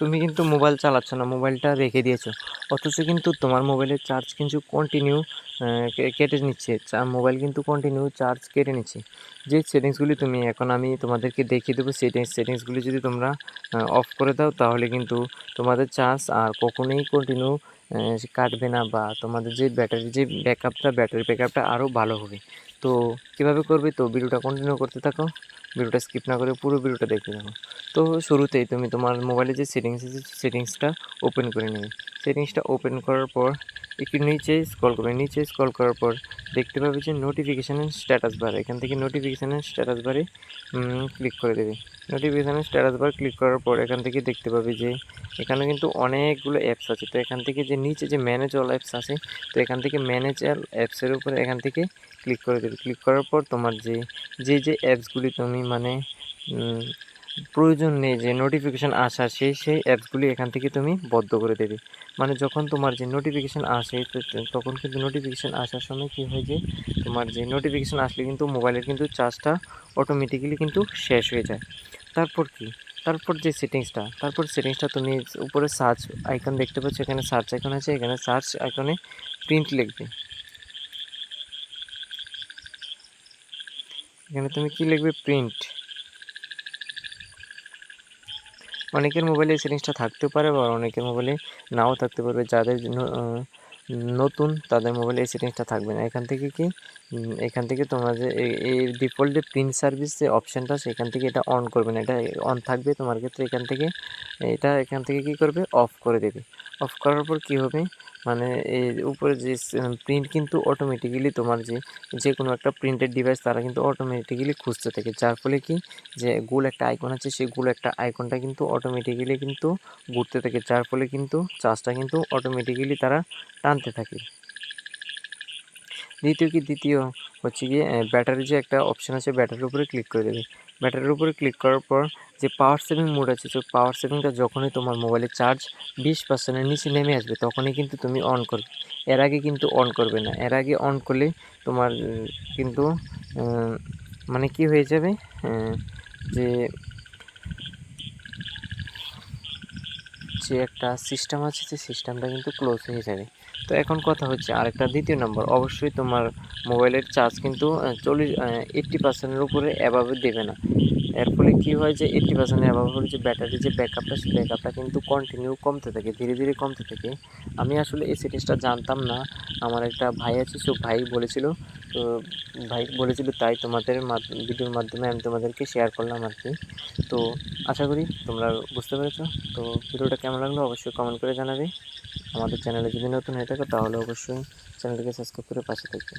তুমি কিন্তু মোবাইল চালাচ্ছ না, মোবাইলটা রেখে দিয়েছ। অথচ কিন্তু তোমার মোবাইলের চার্জ কিন্তু কন্টিনিউ কেটে নিচ্ছে। মোবাইল কিন্তু কন্টিনিউ চার্জ কেটে নিচ্ছে। যে সেটিংসগুলি তুমি, এখন আমি তোমাদেরকে দেখিয়ে দেবো সেটিংস সেটিংসগুলি যদি তোমরা অফ করে দাও, তাহলে কিন্তু তোমাদের চার্জ আর কখনোই কন্টিনিউ কাটবে না বা তোমাদের যে ব্যাটারি যে ব্যাকআপটা ব্যাটারি ব্যাকআপটা আরও ভালো হবে। তো কীভাবে করবে? তো ভিডিওটা কন্টিনিউ করতে থাকো। ভিডিওটা স্কিপ না করে পুরো ভিডিওটা দেখতে থাকো তো শুরুতেই তুমি তোমার মোবাইলে যে সেটিংস আছে সেটিংসটা ওপেন করে নেবে। সেটিংসটা ওপেন করার পর, একটু নিচে স্ক্রল করবে। নিচে স্ক্রল করার পর দেখতে পাবে যে নোটিফিকেশানের স্ট্যাটাস বার এখান থেকে নোটিফিকেশানের স্ট্যাটাস বারে ক্লিক করে দেবে। নোটিফিকেশানের স্ট্যাটাস বার ক্লিক করার পর এখান থেকে দেখতে পাবে যে এখানে কিন্তু অনেকগুলো অ্যাপস আছে। তো এখান থেকে যে নিচে যে ম্যানেজ অল অ্যাপস আছে, তো এখান থেকে ম্যানেজ অল অ্যাপসের উপরে এখান থেকে ক্লিক করে দেবে। ক্লিক করার পর তোমার যে যে যে অ্যাপসগুলি তুমি মানে প্রয়োজন নেই যে নোটিফিকেশান আসা, সেই সেই অ্যাপসগুলি এখান থেকে তুমি বদ্ধ করে দেবে। মানে যখন তোমার যে নোটিফিকেশান আসে তখন কিন্তু নোটিফিকেশান আসার সময় কী হয় যে, তোমার যে নোটিফিকেশান আসলে কিন্তু মোবাইলের কিন্তু চার্জটা অটোমেটিক্যালি কিন্তু শেষ হয়ে যায়। তারপর কি? তারপর যে সেটিংসটা তারপর সেটিংসটা তুমি উপরে সার্চ আইকন দেখতে পাচ্ছ, এখানে সার্চ আইকন আছে, এখানে সার্চ আইকনে প্রিন্ট লিখবে। এখানে তুমি কি লিখবে? প্রিন্ট অনেকের মোবাইলে এই সেটিংসটা থাকতে পারে বা অনেকের মোবাইলে নাও থাকতে পারবে। যাদের নতুন, তাদের মোবাইলে এই সেটিংসটা থাকবে না। এখান থেকে কি এখান থেকে তোমার যে এই- ডিফল্ট যে প্রিন্ট সার্ভিস যে অপশানটা সেখান থেকে এটা অন করবে না। এটা অন থাকবে তোমার ক্ষেত্রে এখান থেকে। এটা এখান থেকে কি করবে? অফ করে দেবে। অফ করার পর কি হবে? মানে এই উপরে যে প্রিন্ট কিন্তু অটোমেটিক্যালি তোমার যে যে কোনো একটা প্রিন্টেড ডিভাইস তারা কিন্তু অটোমেটিক্যালি খুঁজতে থাকে। যার ফলে কি? যে গোল একটা আইকন আছে, সেই গোল একটা আইকনটা কিন্তু অটোমেটিক্যালি কিন্তু ঘুরতে থাকে। যার ফলে কিন্তু চার্জটা কিন্তু অটোমেটিক্যালি তারা টানতে থাকে। দ্বিতীয় কি দ্বিতীয়? হচ্ছে গিয়ে ব্যাটারি যে একটা অপশান আছে ব্যাটারির উপরে ক্লিক করে দেবে। ব্যাটারির উপরে ক্লিক করার পর, যে পাওয়ার সেভিং মোড আছে তো পাওয়ার সেভিংটা যখনই তোমার মোবাইলের চার্জ বিশ পার্সেন্টের নিচে নেমে আসবে, তখনই কিন্তু তুমি অন করবে। এর আগে কিন্তু অন করবে না। এর আগে অন করলে তোমার কিন্তু মানে কি হয়ে যাবে? যে যে একটা সিস্টেম আছে, সেই সিস্টেমটা কিন্তু ক্লোজ হয়ে যাবে। তো এখন কথা হচ্ছে আরেকটা দ্বিতীয় নম্বর অবশ্যই তোমার মোবাইলের চার্জ কিন্তু চল্লিশ এইট্টি পার্সেন্টের উপরে অ্যাভাবে দেবে না। এর ফলে কী হয় যে এইট্টি পার্সেন্ট অ্যাভাব হলে যে ব্যাটারি যে ব্যাকআপটা সেই ব্যাকআপটা কিন্তু কন্টিনিউ কমতে থাকে, ধীরে ধীরে কমতে থাকে। আমি আসলে এই সেটিংসটা জানতাম না। আমার একটা ভাই আছে, সে ভাই বলেছিল, তো ভাই বলেছিল তাই তোমাদের ভিডিওর মাধ্যমে আমি তোমাদেরকে শেয়ার করলাম আর কি তো আশা করি তোমরা বুঝতে পেরেছ। তো ভিডিওটা কেমন লাগল অবশ্যই কমেন্ট করে জানাবে। আমাদের চ্যানেলে যদি নতুন হয়ে থাকে, তাহলে অবশ্যই চ্যানেলটিকে সাবস্ক্রাইব করে পাশে থাকবে